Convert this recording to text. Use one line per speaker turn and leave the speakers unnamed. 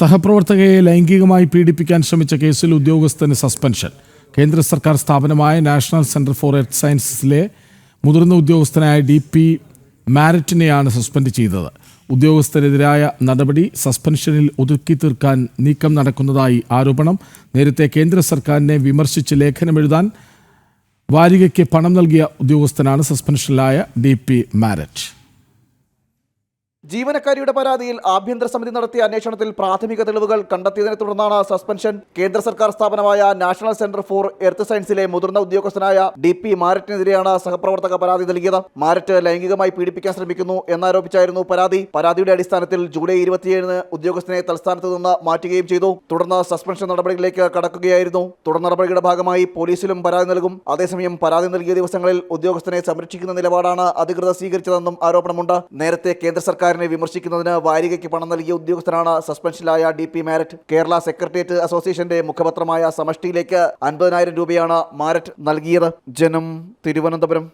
സഹപ്രവർത്തകയെ ലൈംഗികമായി പീഡിപ്പിക്കാൻ ശ്രമിച്ച കേസിൽ ഉദ്യോഗസ്ഥന് സസ്പെൻഷൻ. കേന്ദ്ര സർക്കാർ സ്ഥാപനമായ നാഷണൽ സെന്റർ ഫോർ എർത്ത് സയൻസസിലെ മുതിർന്ന ഉദ്യോഗസ്ഥനായ ഡി പി മാരറ്റിനെയാണ് സസ്പെൻഡ് ചെയ്തത്. ഉദ്യോഗസ്ഥരെതിരായ നടപടി സസ്പെൻഷനിൽ ഒതുക്കി തീർക്കാൻ നീക്കം നടക്കുന്നതായി ആരോപണം. നേരത്തെ കേന്ദ്ര സർക്കാരിനെ വിമർശിച്ച് ലേഖനമെഴുതാൻ വാരികയ്ക്ക് പണം നൽകിയ ഉദ്യോഗസ്ഥനാണ് സസ്പെൻഷനിലായ ഡി പി മാരറ്റ്.
ജീവനക്കാരിയുടെ പരാതിയിൽ ആഭ്യന്തര സമിതി നടത്തിയ അന്വേഷണത്തിൽ പ്രാഥമിക തെളിവുകൾ കണ്ടെത്തിയതിനെ തുടർന്നാണ് സസ്പെൻഷൻ. കേന്ദ്ര സർക്കാർ സ്ഥാപനമായ നാഷണൽ സെന്റർ ഫോർ എർത്ത് സയൻസിലെ മുതിർന്ന ഉദ്യോഗസ്ഥനായ ഡി പി മാരറ്റിനെതിരെയാണ് സഹപ്രവർത്തക പരാതി നൽകിയത്. മാരറ്റ് ലൈംഗികമായി പീഡിപ്പിക്കാൻ ശ്രമിക്കുന്നു എന്നാരോപിച്ചായിരുന്നു പരാതി. പരാതിയുടെ അടിസ്ഥാനത്തിൽ ജൂലൈ ഇരുപത്തിയേഴിന് ഉദ്യോഗസ്ഥനെ തൽസ്ഥാനത്ത് നിന്ന് മാറ്റുകയും ചെയ്തു. തുടർന്ന് സസ്പെൻഷൻ നടപടികളിലേക്ക് കടക്കുകയായിരുന്നു. തുടർ നടപടിയുടെ ഭാഗമായി പോലീസിലും പരാതി നൽകും. അതേസമയം പരാതി നൽകിയ ദിവസങ്ങളിൽ ഉദ്യോഗസ്ഥനെ സംരക്ഷിക്കുന്ന നിലപാടാണ് അധികൃതർ സ്വീകരിച്ചതെന്നും ആരോപണമുണ്ട്. നേരത്തെ കേന്ദ്ര സർക്കാരിനെ വിമർശിക്കുന്നതിന് വാരികയ്ക്ക് പണം നൽകിയ ഉദ്യോഗസ്ഥനാണ് സസ്പെൻഷനിലായ ഡി പി മാരറ്റ്. കേരള സെക്രട്ടേറിയറ്റ് അസോസിയേഷന്റെ മുഖപത്രമായ സമഷ്ടിയിലേക്ക് അൻപതിനായിരം രൂപയാണ് മാരറ്റ് നൽകിയത്. ജനം തിരുവനന്തപുരം.